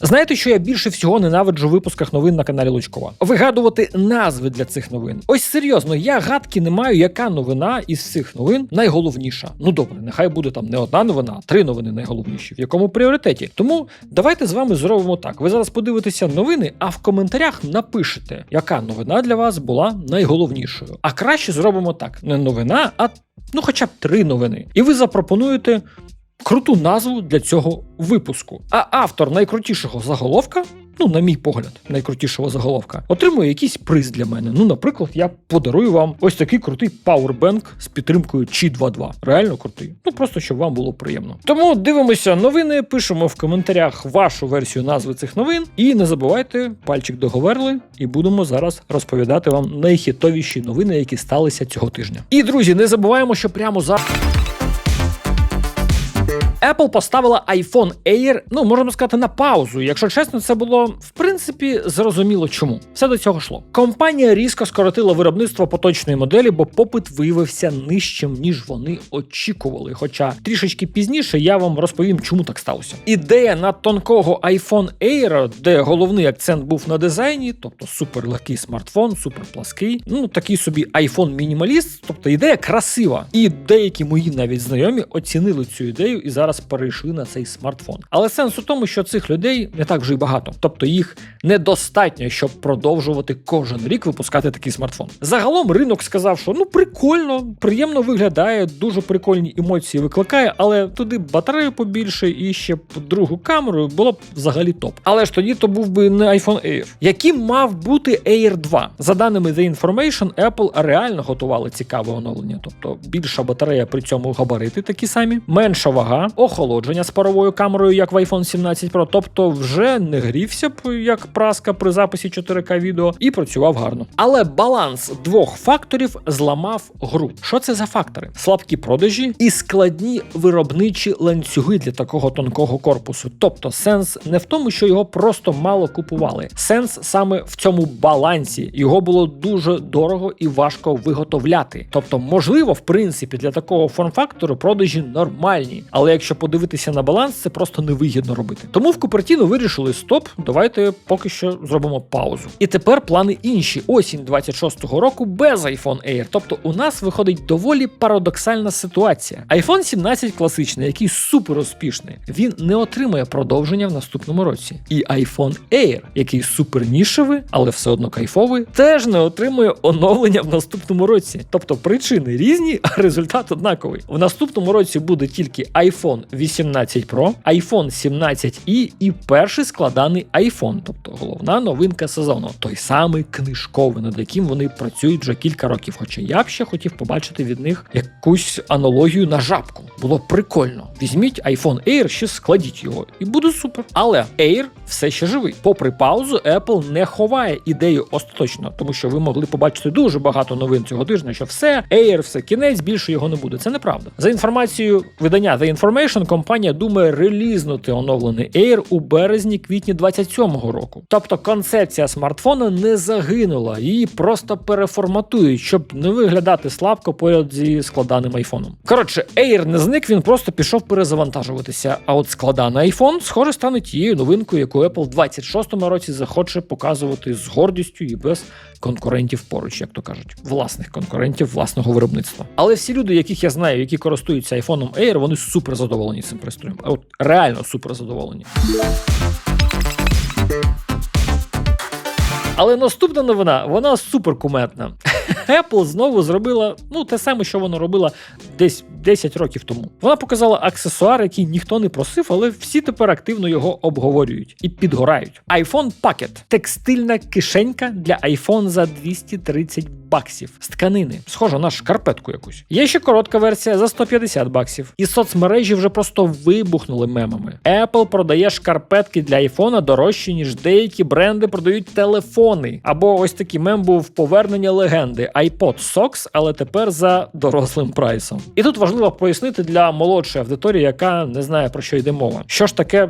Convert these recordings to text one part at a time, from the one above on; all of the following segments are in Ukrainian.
Знаєте, що я більше всього ненавиджу в випусках новин на каналі Лучкова? Вигадувати назви для цих новин. Ось серйозно, я гадки не маю, яка новина із цих новин найголовніша. Ну добре, нехай буде там не одна новина, а три новини найголовніші. В якому пріоритеті? Тому давайте з вами зробимо так. Ви зараз подивитеся новини, а в коментарях напишете, яка новина для вас була найголовнішою. А краще зробимо так: не новина, а ну хоча б три новини. І ви запропонуєте круту назву для цього випуску. А автор найкрутішого заголовка. Ну, на мій погляд, найкрутішого заголовка, отримує якийсь приз для мене. Ну, наприклад, я подарую вам ось такий крутий пауербенк з підтримкою Qi 2.2. Реально крутий. Ну просто щоб вам було приємно. Тому дивимося новини, пишемо в коментарях вашу версію назви цих новин. І не забувайте, пальчик договорили, і будемо зараз розповідати вам найхітовіші новини, які сталися цього тижня. І друзі, не забуваємо, що прямо зараз. Apple поставила iPhone Air, ну можемо сказати, на паузу. Якщо чесно, це було в принципі зрозуміло чому. Все до цього йшло. Компанія різко скоротила виробництво поточної моделі, бо попит виявився нижчим, ніж вони очікували. Хоча трішечки пізніше я вам розповім, чому так сталося. Ідея на тонкого iPhone Air, де головний акцент був на дизайні, тобто суперлегкий смартфон, суперплаский, ну такий собі iPhone мінімаліст, тобто ідея красива. І деякі мої навіть знайомі оцінили цю ідею і зараз перейшли на цей смартфон. Але сенс у тому, що цих людей не так вже й багато, тобто їх недостатньо, щоб продовжувати кожен рік випускати такий смартфон. Загалом ринок сказав, що ну прикольно, приємно виглядає, дуже прикольні емоції викликає, але туди батарею побільше і ще другу камеру було б взагалі топ. Але ж тоді то був би не iPhone Air. Яким мав бути Air 2? За даними The Information, Apple реально готували цікаве оновлення, тобто більша батарея при цьому габарити такі самі, менша вага, охолодження з паровою камерою, як в iPhone 17 Pro, тобто вже не грівся б як праска при записі 4К відео і працював гарно. Але баланс двох факторів зламав гру. Що це за фактори? Слабкі продажі і складні виробничі ланцюги для такого тонкого корпусу. Тобто сенс не в тому, що його просто мало купували. Сенс саме в цьому балансі. Його було дуже дорого і важко виготовляти. Тобто, можливо, в принципі, для такого форм-фактору продажі нормальні, але якщо подивитися на баланс, це просто невигідно робити. Тому в Купертіно вирішили стоп, давайте поки що зробимо паузу. І тепер плани інші. Осінь 26-го року без iPhone Air. Тобто у нас виходить доволі парадоксальна ситуація. iPhone 17 класичний, який супер успішний, він не отримає продовження в наступному році. І iPhone Air, який супер нішевий, але все одно кайфовий, теж не отримує оновлення в наступному році. Тобто причини різні, а результат однаковий. В наступному році буде тільки iPhone 18 Pro, iPhone 17i і перший складаний iPhone, тобто головна новинка сезону, той самий книжковий, над яким вони працюють вже кілька років. Хоча я б ще хотів побачити від них якусь аналогію на жабку. Було прикольно. Візьміть iPhone Air, ще складіть його, і буде супер. Але Air все ще живий. Попри паузу, Apple не ховає ідею остаточно, тому що ви могли побачити дуже багато новин цього тижня, що все Air, все кінець, більше його не буде. Це неправда. За інформацією видання The Information, компанія думає релізнути оновлений Air у березні-квітні 27-го року. Тобто концепція смартфона не загинула, її просто переформатують, щоб не виглядати слабко поряд зі складаним айфоном. Коротше, Air не зник, він просто пішов перезавантажуватися. А от складаний iPhone, схоже, стане тією новинкою, яку Apple в 26-му році захоче показувати з гордістю і без конкурентів поруч, як то кажуть, власних конкурентів власного виробництва. Але всі люди, яких я знаю, які користуються iPhone Air, вони супер задоволені цим пристроєм. От реально супер задоволені. Але наступна новина, вона супер кумедна. Apple знову зробила ну те саме, що вона робила десь 10 років тому. Вона показала аксесуар, який ніхто не просив, але всі тепер активно його обговорюють і підгорають. iPhone Pocket – текстильна кишенька для iPhone за 230 баксів з тканини, схожа на шкарпетку якусь. Є ще коротка версія за 150 баксів. І соцмережі вже просто вибухнули мемами. Apple продає шкарпетки для iPhone дорожче, ніж деякі бренди продають телефони. Або ось такий мем був повернення легенди iPod Socks, але тепер за дорослим прайсом. І тут важливо пояснити для молодшої аудиторії, яка не знає про що йде мова. Що ж таке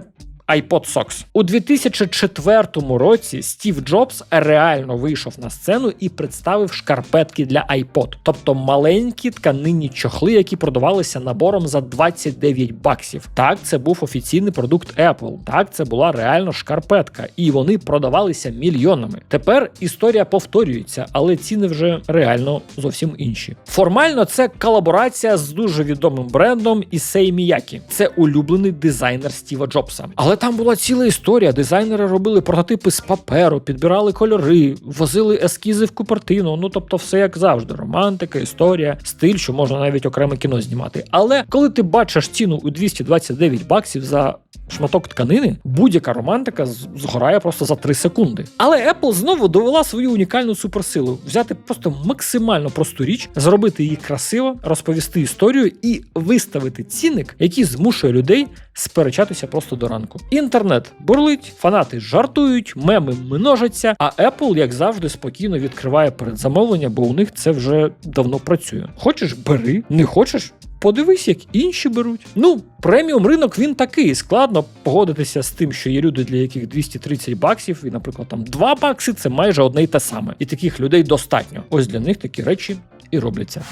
iPod Socks. У 2004 році Стів Джобс реально вийшов на сцену і представив шкарпетки для iPod, тобто маленькі тканинні чохли, які продавалися набором за 29 баксів. Так, це був офіційний продукт Apple. Так, це була реально шкарпетка, і вони продавалися мільйонами. Тепер історія повторюється, але ціни вже реально зовсім інші. Формально це колаборація з дуже відомим брендом Issei Miyake. Це улюблений дизайнер Стіва Джобса. Але там була ціла історія. Дизайнери робили прототипи з паперу, підбирали кольори, возили ескізи в Купертино. Ну тобто, все як завжди: романтика, історія, стиль, що можна навіть окреме кіно знімати. Але коли ти бачиш ціну у 229 баксів за шматок тканини, будь-яка романтика згорає просто за 3 секунди. Але Apple знову довела свою унікальну суперсилу: взяти просто максимально просту річ, зробити її красиво, розповісти історію і виставити цінник, який змушує людей сперечатися просто до ранку. Інтернет бурлить, фанати жартують, меми множаться, а Apple, як завжди, спокійно відкриває передзамовлення, бо у них це вже давно працює. Хочеш, бери, не хочеш. Подивись, як інші беруть. Ну, преміум ринок він такий. Складно погодитися з тим, що є люди, для яких 230 баксів, і, наприклад, там 2 бакси це майже одне й те саме. І таких людей достатньо. Ось для них такі речі і робляться.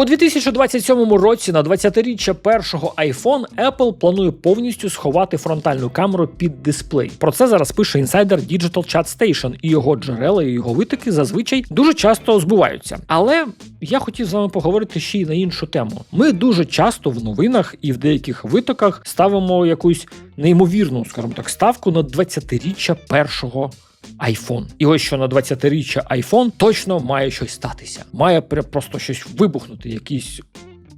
У 2027 році на 20-річчя першого iPhone Apple планує повністю сховати фронтальну камеру під дисплей. Про це зараз пише інсайдер Digital Chat Station, і його джерела і його витоки зазвичай дуже часто збуваються. Але я хотів з вами поговорити ще й на іншу тему. Ми дуже часто в новинах і в деяких витоках ставимо якусь неймовірну, скажімо так, ставку на 20-річчя першого iPhone. І ось що на 20-річчя iPhone точно має щось статися. Має просто щось вибухнути, якийсь.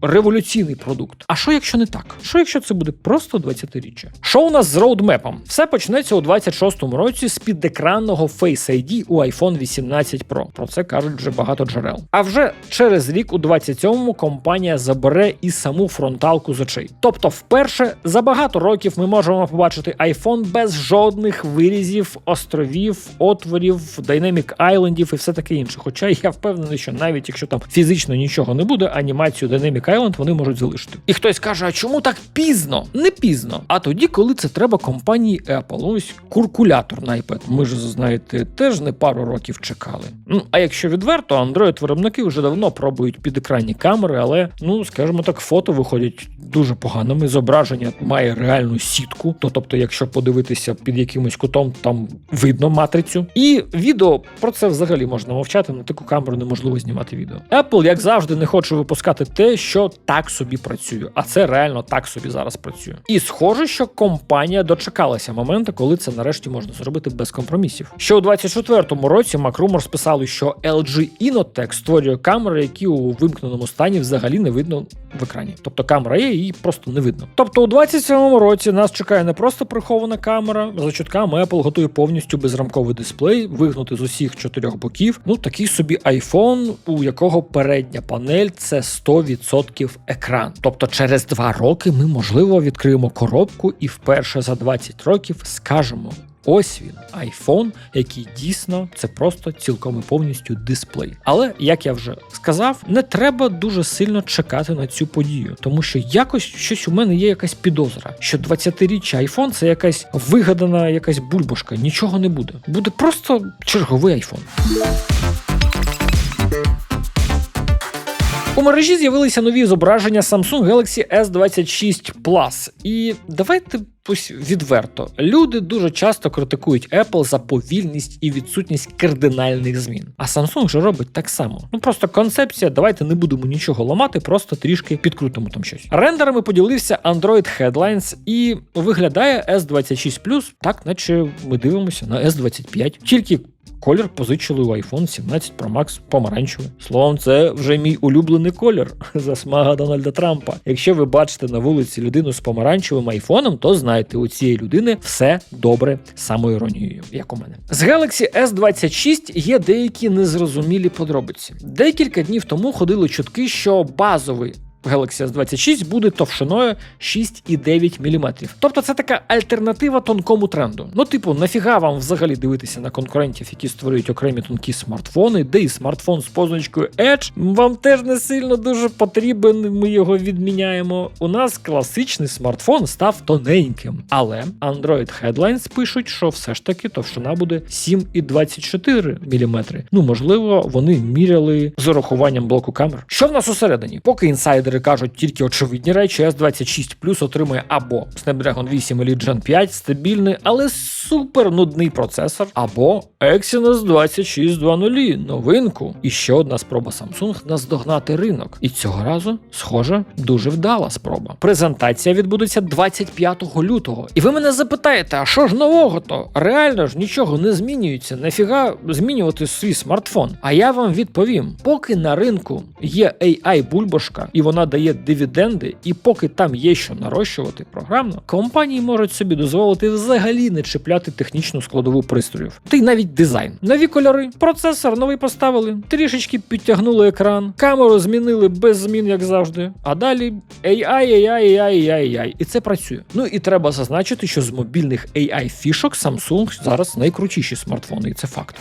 Революційний продукт. А що якщо не так? Що якщо це буде просто 20-річчя? Що у нас з роудмепом? Все почнеться у 26-му році з підекранного Face ID у iPhone 18 Pro. Про це кажуть вже багато джерел. А вже через рік, у 27-му, компанія забере і саму фронталку з очей. Тобто, вперше за багато років ми можемо побачити iPhone без жодних вирізів, островів, отворів, Dynamic Islandів і все таке інше. Хоча я впевнений, що навіть якщо там фізично нічого не буде, анімацію Dynamic Island вони можуть залишити. І хтось каже: а чому так пізно? Не пізно. А тоді, коли це треба компанії Apple. Ось куркулятор на iPad. Ми ж знаєте, теж не пару років чекали. Ну а якщо відверто, Android виробники вже давно пробують підекранні камери, але ну скажімо так, фото виходять дуже поганими. Зображення має реальну сітку. То тобто, якщо подивитися під якимось кутом, там видно матрицю. І відео про це взагалі можна мовчати. На таку камеру неможливо знімати відео. Apple, як завжди, не хоче випускати те, що так собі працює, а це реально так собі зараз працює. І схоже, що компанія дочекалася моменту, коли це нарешті можна зробити без компромісів. Ще у 24-му році MacRumors писали, що LG Inotech створює камери, які у вимкненому стані взагалі не видно в екрані. Тобто камера є, її просто не видно. Тобто, у 27-му році нас чекає не просто прихована камера. За чутками Apple готує повністю безрамковий дисплей, вигнути з усіх чотирьох боків. Ну такий собі iPhone, у якого передня панель це 100% екран. Тобто, через два роки ми можливо відкриємо коробку і вперше за 20 років скажемо. Ось він, iPhone, який дійсно це просто цілком і повністю дисплей. Але як я вже сказав, не треба дуже сильно чекати на цю подію, тому що якось щось у мене є якась підозра, що 20-річчя iPhone це якась вигадана якась бульбашка, нічого не буде. Буде просто черговий iPhone. У мережі з'явилися нові зображення Samsung Galaxy S26 Plus. І давайте ось відверто. Люди дуже часто критикують Apple за повільність і відсутність кардинальних змін. А Samsung же робить так само. Ну просто концепція, давайте не будемо нічого ламати, просто трішки підкрутимо там щось. Рендерами поділився Android Headlines і виглядає S26 Plus так, наче ми дивимося на S25. Тільки Колір позичили у iPhone 17 Pro Max помаранчевий. Словом, це вже мій улюблений колір засмага Дональда Трампа. Якщо ви бачите на вулиці людину з помаранчевим айфоном, то знайте, у цієї людини все добре самоіронією, як у мене. З Galaxy S26 є деякі незрозумілі подробиці. Декілька днів тому ходили чутки, що базовий Galaxy S26 буде товщиною 6,9 мм. Тобто це така альтернатива тонкому тренду. Ну, типу, нафіга вам взагалі дивитися на конкурентів, які створюють окремі тонкі смартфони, де і смартфон з позначкою Edge вам теж не сильно дуже потрібен. Ми його відміняємо. У нас класичний смартфон став тоненьким, але Android Headlines пишуть, що все ж таки товщина буде 7,24 мм. Ну, можливо, вони міряли з урахуванням блоку камер. Що в нас усередині? Поки інсайдери кажуть тільки очевидні речі, S26 Plus отримує або Snapdragon 8 Elite Gen 5 стабільний, але супер нудний процесор, або Exynos 2600 новинку. І ще одна спроба Samsung наздогнати ринок. І цього разу, схоже, дуже вдала спроба. Презентація відбудеться 25 лютого. І ви мене запитаєте, а що ж нового то? Реально ж нічого не змінюється. Нафіга змінювати свій смартфон? А я вам відповім: поки на ринку є AI бульбашка і вона дає дивіденди, і поки там є що нарощувати програмно, компанії можуть собі дозволити взагалі не чіпляти технічну складову пристроїв. Та й навіть дизайн. Нові кольори, процесор новий поставили, трішечки підтягнули екран, камеру змінили без змін, як завжди. А далі AI, AI, AI, AI, AI. І це працює. Ну і треба зазначити, що з мобільних AI фішок Samsung зараз найкрутіші смартфони, і це факт.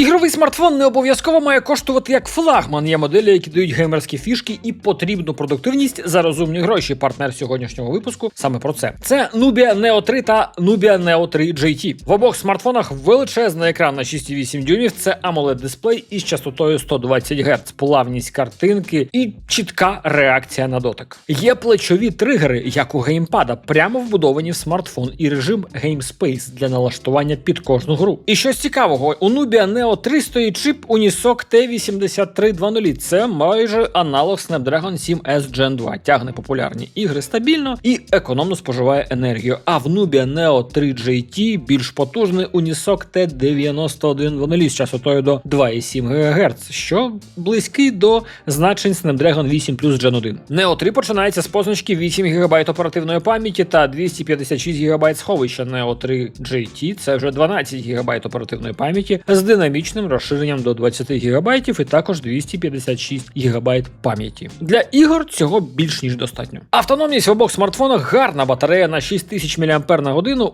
Ігровий смартфон не обов'язково має коштувати як флагман. Є моделі, які дають геймерські фішки і потрібну продуктивність за розумні гроші. Партнер сьогоднішнього випуску саме про це. Це Nubia Neo 3 та Nubia Neo 3 GT. В обох смартфонах величезний екран на 6,8 дюймів. Це amoled дисплей із частотою 120 Гц, плавність картинки і чітка реакція на дотик. Є плечові тригери, як у геймпада, прямо вбудовані в смартфон, і режим GameSpace для налаштування під кожну гру. І щось цікавого, у Nubia Neo 3 стоїть чип Unisoc T8320. Це майже аналог Snapdragon 7S Gen 2. Тягне популярні ігри стабільно і економно споживає енергію. А в Nubia Neo 3 GT більш потужний Unisoc T9120 з частотою до 2,7 ГГц, що близький до значень Snapdragon 8 Plus Gen 1. Neo 3 починається з позначки 8 ГБ оперативної пам'яті та 256 ГБ сховища. Neo 3 GT це вже 12 ГБ оперативної пам'яті з динамічним розширенням до 20 ГБ і також 256 ГБ пам'яті. Для ігор цього більш ніж достатньо. Автономність в обох смартфонах гарна батарея на 6000 мАч.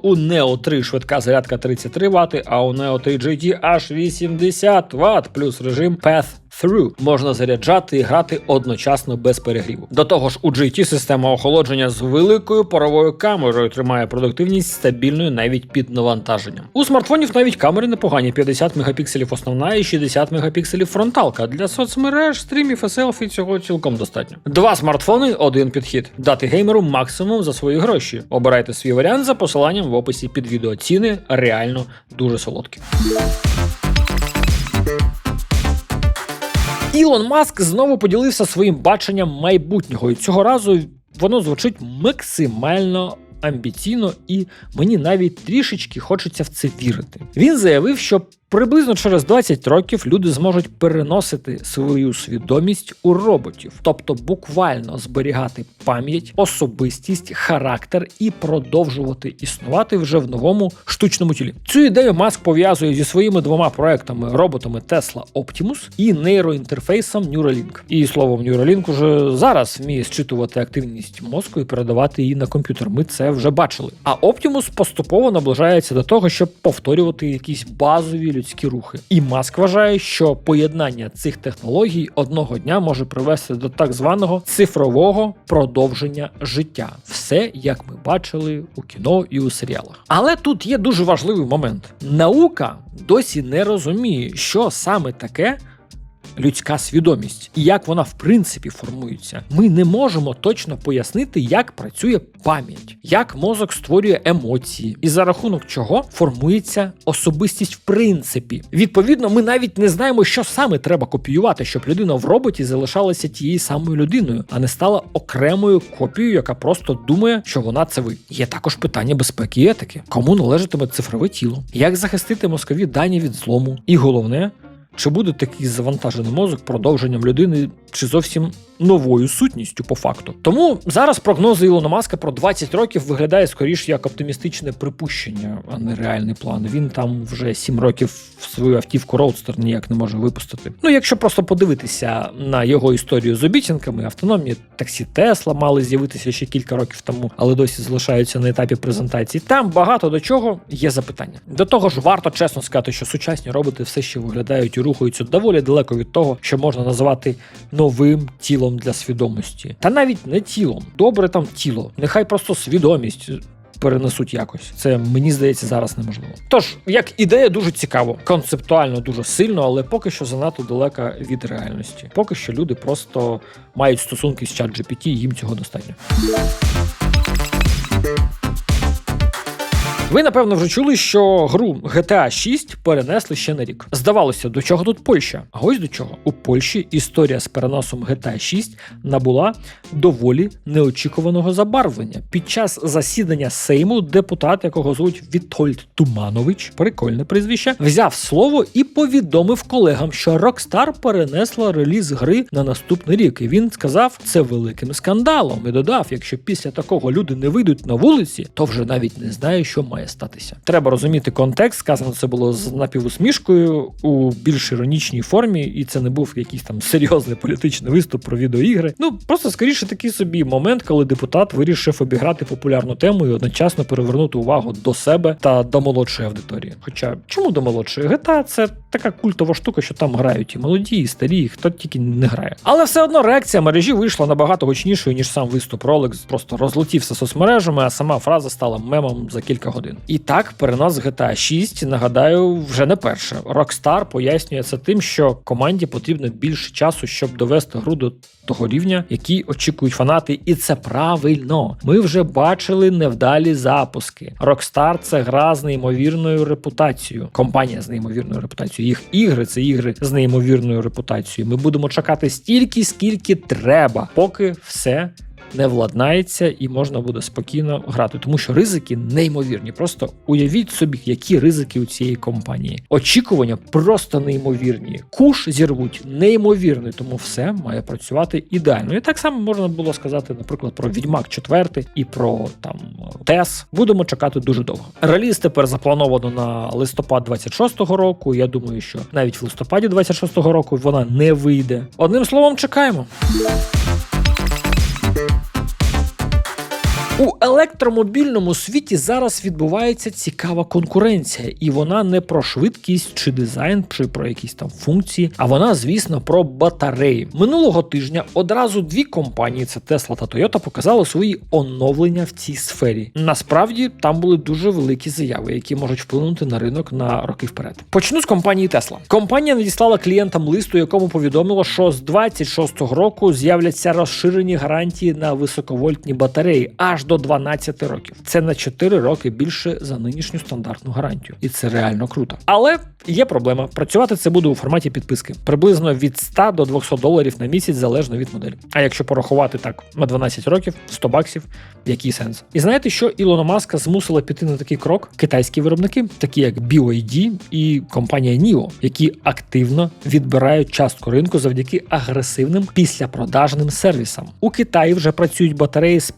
У Neo 3 швидка зарядка 33 Вт, а у Neo 3 GT аж 80 Вт, плюс режим Path Through можна заряджати і грати одночасно без перегріву. До того ж, у GT система охолодження з великою паровою камерою тримає продуктивність стабільною навіть під навантаженням. У смартфонів навіть камери непогані: 50 мегапікселів основна і 60 мегапікселів фронталка. Для соцмереж, стрімів і селфі цього цілком достатньо. Два смартфони, один підхід. Дати геймеру максимум за свої гроші. Обирайте свій варіант за посиланням в описі під відео. Ціни реально дуже солодкі. Ілон Маск знову поділився своїм баченням майбутнього, і цього разу воно звучить максимально амбіційно, і мені навіть трішечки хочеться в це вірити. Він заявив, що приблизно через 20 років люди зможуть переносити свою свідомість у роботів, тобто буквально зберігати пам'ять, особистість, характер і продовжувати існувати вже в новому штучному тілі. Цю ідею Маск пов'язує зі своїми двома проектами роботами Tesla Optimus і нейроінтерфейсом Neuralink. І словом, Neuralink уже зараз вміє зчитувати активність мозку і передавати її на комп'ютер. Ми це вже бачили. А Optimus поступово наближається до того, щоб повторювати якісь базові людські рухи. І Маск вважає, що поєднання цих технологій одного дня може привести до так званого цифрового продовження життя. Все як ми бачили у кіно і у серіалах. Але тут є дуже важливий момент: наука досі не розуміє, що саме таке людська свідомість і як вона в принципі формується. Ми не можемо точно пояснити, як працює пам'ять, як мозок створює емоції, і за рахунок чого формується особистість в принципі. Відповідно, ми навіть не знаємо, що саме треба копіювати, щоб людина в роботі залишалася тією самою людиною, а не стала окремою копією, яка просто думає, що вона це ви. Є також питання безпеки і етики, кому належатиме цифрове тіло, як захистити мозкові дані від злому, і головне. Чи буде такий завантажений мозок продовженням людини, чи зовсім новою сутністю по факту? Тому зараз прогнози Ілона Маска про 20 років виглядає скоріш як оптимістичне припущення, а не реальний план. Він там вже 7 років свою автівку Роудстер ніяк не може випустити. Ну, якщо просто подивитися на його історію з обіцянками, автономні таксі Тесла мали з'явитися ще кілька років тому, але досі залишаються на етапі презентації. Там багато до чого є запитання. До того ж, варто чесно сказати, що сучасні роботи все ще виглядають рухаються доволі далеко від того, що можна називати новим тілом для свідомості. Та навіть не тілом, добре там тіло, нехай просто свідомість. Перенесуть якось. Це мені здається зараз неможливо. Тож, як ідея, дуже цікаво, концептуально дуже сильно, але поки що занадто далека від реальності. Поки що люди просто мають стосунки з чат GPT, і їм цього достатньо. Ви напевно вже чули, що гру GTA 6 перенесли ще на рік. Здавалося, до чого тут Польща? А ось до чого у Польщі історія з переносом GTA 6 набула доволі неочікуваного забарвлення. Під час засідання Сейму депутат, якого звуть Вітольд Туманович, прикольне прізвище, взяв слово і повідомив колегам, що Rockstar перенесла реліз гри на наступний рік. І він сказав це великим скандалом. І додав: якщо після такого люди не вийдуть на вулиці, то вже навіть не знаю, що має статися. Треба розуміти контекст. Сказано це було з напівусмішкою у більш іронічній формі, і це не був якийсь там серйозний політичний виступ про відеоігри. Ну просто скоріше такий собі момент, коли депутат вирішив обіграти популярну тему і одночасно перевернути увагу до себе та до молодшої аудиторії. Хоча чому до молодшої? GTA – це така культова штука, що там грають і молоді, і старі, і хто тільки не грає. Але все одно реакція мережі вийшла набагато гучнішою ніж сам виступ. Ролик просто розлетівся соцмережами, а сама фраза стала мемом за кілька годин. І так, перенос GTA 6, нагадаю, вже не перше. Rockstar пояснює це тим, що команді потрібно більше часу, щоб довести гру до того рівня, який очікують фанати, і це правильно. Ми вже бачили невдалі запуски. Rockstar – це гра з неймовірною репутацією. Компанія з неймовірною репутацією. Їх ігри це ігри з неймовірною репутацією. Ми будемо чекати стільки, скільки треба, поки все не владнається і можна буде спокійно грати, тому що ризики неймовірні. Просто уявіть собі, які ризики у цієї компанії. Очікування просто неймовірні. Куш зірвуть неймовірний, тому все має працювати ідеально. І так само можна було сказати, наприклад, про Відьмак 4 і про там Тес. Будемо чекати дуже довго. Реліз тепер заплановано на листопад 26-го року. Я думаю, що навіть в листопаді 26-го року вона не вийде. Одним словом, чекаємо. У електромобільному світі зараз відбувається цікава конкуренція, і вона не про швидкість чи дизайн, чи про якісь там функції, а вона, звісно, про батареї. Минулого тижня одразу дві компанії, це Tesla та Toyota, показали свої оновлення в цій сфері. Насправді там були дуже великі заяви, які можуть вплинути на ринок на роки вперед. Почну з компанії Tesla. Компанія надіслала клієнтам листу, якому повідомило, що з 26-го року з'являться розширені гарантії на високовольтні батареї аж до 12 років. Це на 4 роки більше за нинішню стандартну гарантію, і це реально круто. Але є проблема. Працювати це буде у форматі підписки приблизно від 100 до 200 доларів на місяць залежно від моделі. А якщо порахувати так на 12 років, 100 баксів, який сенс? І знаєте, що Ілона Маска змусила піти на такий крок? Китайські виробники, такі як BYD і компанія NIO, які активно відбирають частку ринку завдяки агресивним післяпродажним сервісам. У Китаї вже працюють батареї з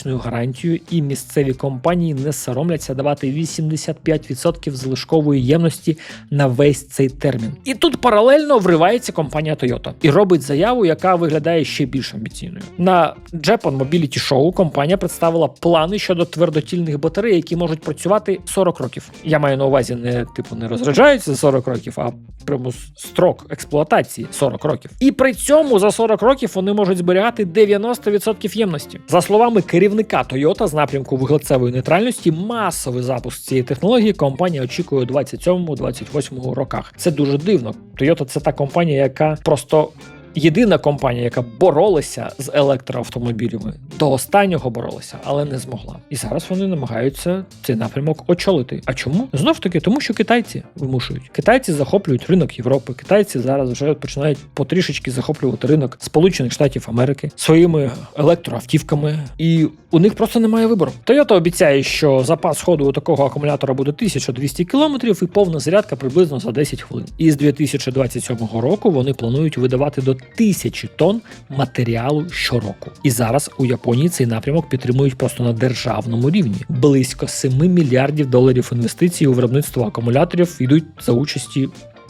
15-річною гарантією, і місцеві компанії не соромляться давати 85% залишкової ємності на весь цей термін. І тут паралельно вривається компанія Toyota і робить заяву, яка виглядає ще більш амбіційною. На Japan Mobility Show компанія представила плани щодо твердотільних батарей, які можуть працювати 40 років. Я маю на увазі не типу не розряджаються за 40 років, а прямо строк експлуатації 40 років. І при цьому за 40 років вони можуть зберігати 90% ємності. За словами керівника Toyota з напрямку вуглецевої нейтральності, масовий запуск цієї технології компанія очікує у 27-28 роках. Це дуже дивно. Toyota – це та компанія, яка просто єдина компанія, яка боролася з електроавтомобілями, до останнього боролася, але не змогла. І зараз вони намагаються цей напрямок очолити. А чому? Знов таки, тому що китайці вимушують. Китайці захоплюють ринок Європи. Китайці зараз вже починають потрішечки захоплювати ринок Сполучених Штатів Америки своїми електроавтівками, і у них просто немає вибору. Toyota обіцяє, що запас ходу у такого акумулятора буде 1200 км і повна зарядка приблизно за 10 хвилин. І з 2027 року вони планують видавати до 1000 тонн матеріалу щороку. І зараз у Японії цей напрямок підтримують просто на державному рівні. Близько 7 мільярдів доларів інвестицій у виробництво акумуляторів йдуть за участі.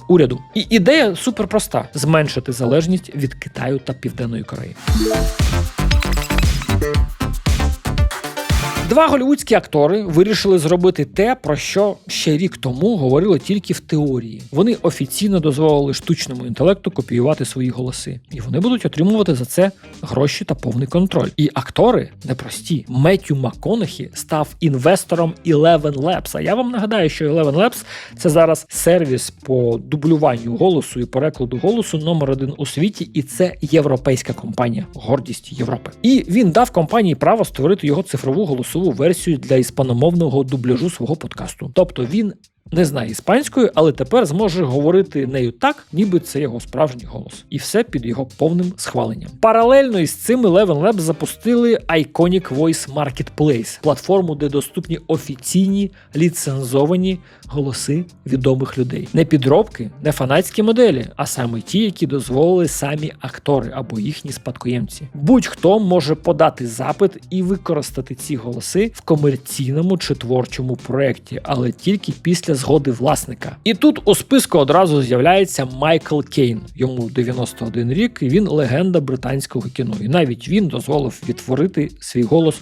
Уряду і ідея суперпроста: зменшити залежність від Китаю та Південної Кореї. Два голівудські актори вирішили зробити те, про що ще рік тому говорили тільки в теорії. Вони офіційно дозволили штучному інтелекту копіювати свої голоси, і вони будуть отримувати за це гроші та повний контроль. І актори непрості. Меттю МакКонахі став інвестором Eleven Labs. А я вам нагадаю, що Eleven Labs – це зараз сервіс по дублюванню голосу і перекладу голосу номер один у світі, і це європейська компанія, гордість Європи. І він дав компанії право створити його цифрову версію для іспаномовного дубляжу свого подкасту. Тобто він не знає іспанської, але тепер зможе говорити нею так, ніби це його справжній голос, і все під його повним схваленням. Паралельно із цим Eleven Labs запустили Iconic Voice Marketplace, платформу, де доступні офіційні ліцензовані голоси відомих людей, не підробки, не фанатські моделі, а саме ті, які дозволили самі актори або їхні спадкоємці. Будь-хто може подати запит і використати ці голоси в комерційному чи творчому проєкті, але тільки після згоди власника. І тут у списку одразу з'являється Майкл Кейн. Йому 91 рік, і він легенда британського кіно. І навіть він дозволив відтворити свій голос.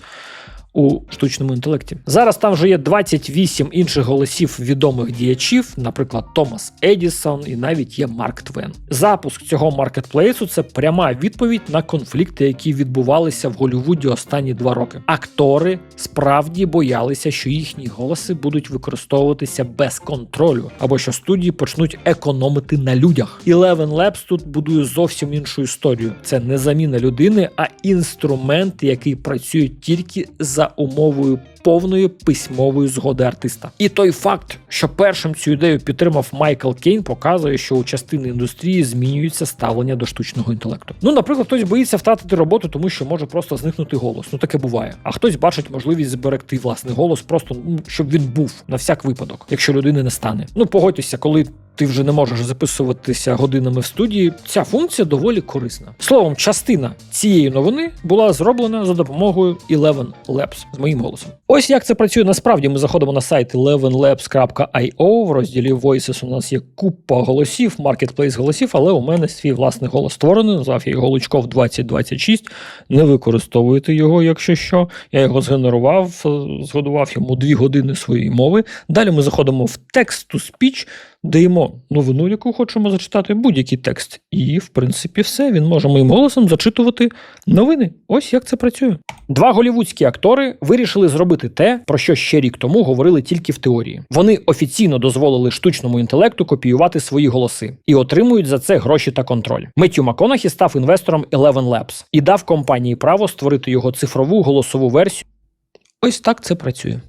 У штучному інтелекті зараз там вже є 28 інших голосів відомих діячів, наприклад, Томас Едісон, і навіть є Марк Твен. Запуск цього маркетплейсу це пряма відповідь на конфлікти, які відбувалися в Голлівуді останні два роки. Актори справді боялися, що їхні голоси будуть використовуватися без контролю, або що студії почнуть економити на людях. Eleven Labs тут будує зовсім іншу історію. Це не заміна людини, а інструмент, який працює тільки за умовою повної письмової згоди артиста. І той факт, що першим цю ідею підтримав Майкл Кейн, показує, що у частини індустрії змінюється ставлення до штучного інтелекту. Ну, наприклад, хтось боїться втратити роботу, тому що може просто зникнути голос. Ну таке буває. А хтось бачить можливість зберегти власний голос, просто ну, щоб він був на всяк випадок, якщо людини не стане. Ну погодьтеся, коли. Ти вже не можеш записуватися годинами в студії. Ця функція доволі корисна. Словом, частина цієї новини була зроблена за допомогою Eleven Labs з моїм голосом. Ось як це працює насправді. Ми заходимо на сайт elevenlabs.io, В розділі Voices у нас є купа голосів, маркетплейс голосів, але у мене свій власний голос створений. Назвав я його Лучков 2026. Не використовуйте його, якщо що. Я його згенерував, згодував йому дві години своєї мови. Далі ми заходимо в text-to-speech, даємо новину, яку хочемо зачитати, будь-який текст. І, в принципі, все. Він може моїм голосом зачитувати новини. Ось як це працює. Два голівудські актори вирішили зробити те, про що ще рік тому говорили тільки в теорії. Вони офіційно дозволили штучному інтелекту копіювати свої голоси і отримують за це гроші та контроль. Меттю МакКонахі став інвестором Eleven Labs і дав компанії право створити його цифрову голосову версію. Ось так це працює.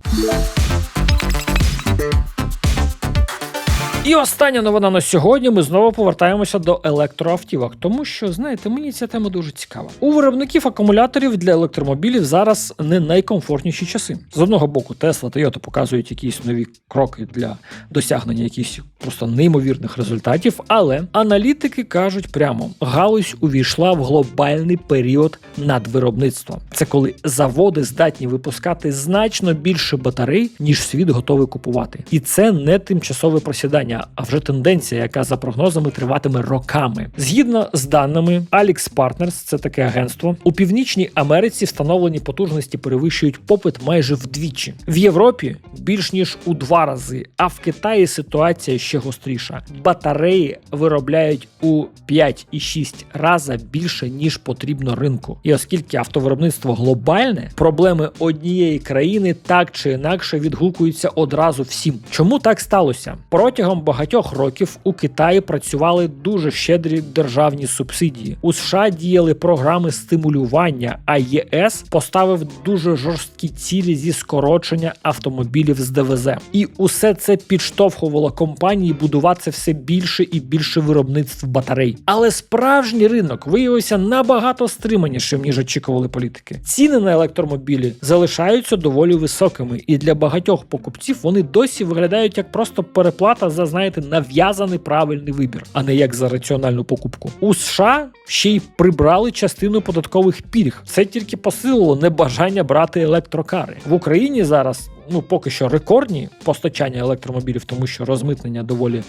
І остання новина на сьогодні. Ми знову повертаємося до електроавтівок, тому що знаєте, мені ця тема дуже цікава. У виробників акумуляторів для електромобілів зараз не найкомфортніші часи. З одного боку, Tesla та Toyota показують якісь нові кроки для досягнення якихось просто неймовірних результатів. Але аналітики кажуть прямо: галузь увійшла в глобальний період надвиробництва. Це коли заводи здатні випускати значно більше батарей, ніж світ готовий купувати, і це не тимчасове просідання а вже тенденція, яка за прогнозами триватиме роками. Згідно з даними Alex Partners, це таке агентство, у північній Америці встановлені потужності перевищують попит майже вдвічі. В Європі більш ніж у два рази. А в Китаї ситуація ще гостріша. Батареї виробляють у 5,6 рази більше ніж потрібно ринку. І оскільки автовиробництво глобальне, проблеми однієї країни так чи інакше відгукуються одразу всім. Чому так сталося? Протягом багатьох років у Китаї працювали дуже щедрі державні субсидії. У США діяли програми стимулювання, а ЄС поставив дуже жорсткі цілі зі скорочення автомобілів з ДВЗ. І усе це підштовхувало компанії будувати все більше і більше виробництв батарей. Але справжній ринок виявився набагато стриманішим, ніж очікували політики. Ціни на електромобілі залишаються доволі високими, і для багатьох покупців вони досі виглядають як просто переплата за знаєте нав'язаний правильний вибір, а не як за раціональну покупку. У США ще й прибрали частину податкових пільг. Це тільки посилило небажання брати електрокари в Україні зараз. Ну поки що рекордні постачання електромобілів, тому що розмитнення доволі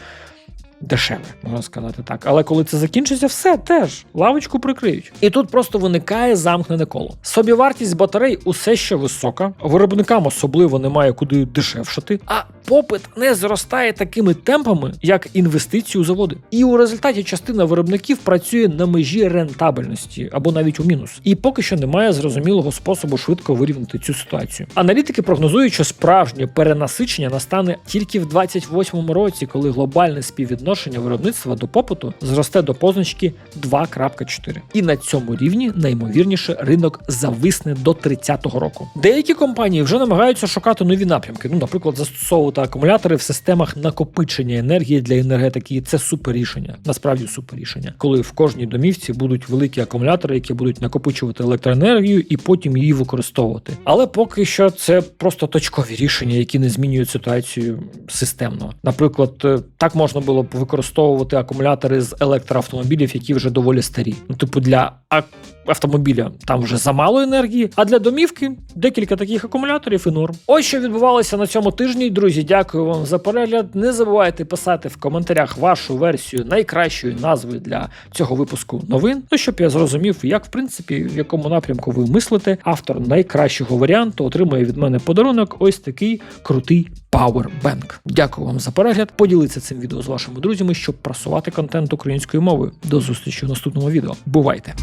дешеве, можна сказати так. Але коли це закінчиться, все теж лавочку прикриють. І тут просто виникає замкнене коло. Собівартість батарей усе ще висока, виробникам особливо немає куди дешевшати, а попит не зростає такими темпами, як інвестиції у заводи. І у результаті частина виробників працює на межі рентабельності або навіть у мінус. І поки що немає зрозумілого способу швидко вирівняти цю ситуацію. Аналітики прогнозують, що справжнє перенасичення настане тільки в 28-му році, коли глобальне співвідношення виробництва до попиту зросте до позначки 2.4. І на цьому рівні наймовірніше ринок зависне до 30-го року. Деякі компанії вже намагаються шукати нові напрямки. Ну, наприклад, застосовувати акумулятори в системах накопичення енергії для енергетики. Це супер рішення. Насправді супер рішення, коли в кожній домівці будуть великі акумулятори, які будуть накопичувати електроенергію і потім її використовувати. Але поки що це просто точкові рішення, які не змінюють ситуацію системно. Наприклад, е, так можна було б використовувати акумулятори з електроавтомобілів, які вже доволі старі. Ну, типу, для автомобіля там вже замало енергії, а для домівки декілька таких акумуляторів і норм. Ось що відбувалося на цьому тижні. Друзі, дякую вам за перегляд. Не забувайте писати в коментарях вашу версію найкращої назви для цього випуску новин. Ну щоб я зрозумів, як в принципі в якому напрямку ви мислите. Автор найкращого варіанту отримує від мене подарунок. Ось такий крутий Powerbank. Дякую вам за перегляд. Поділіться цим відео з вашими друзями, щоб просувати контент українською мовою. До зустрічі в наступному відео. Бувайте!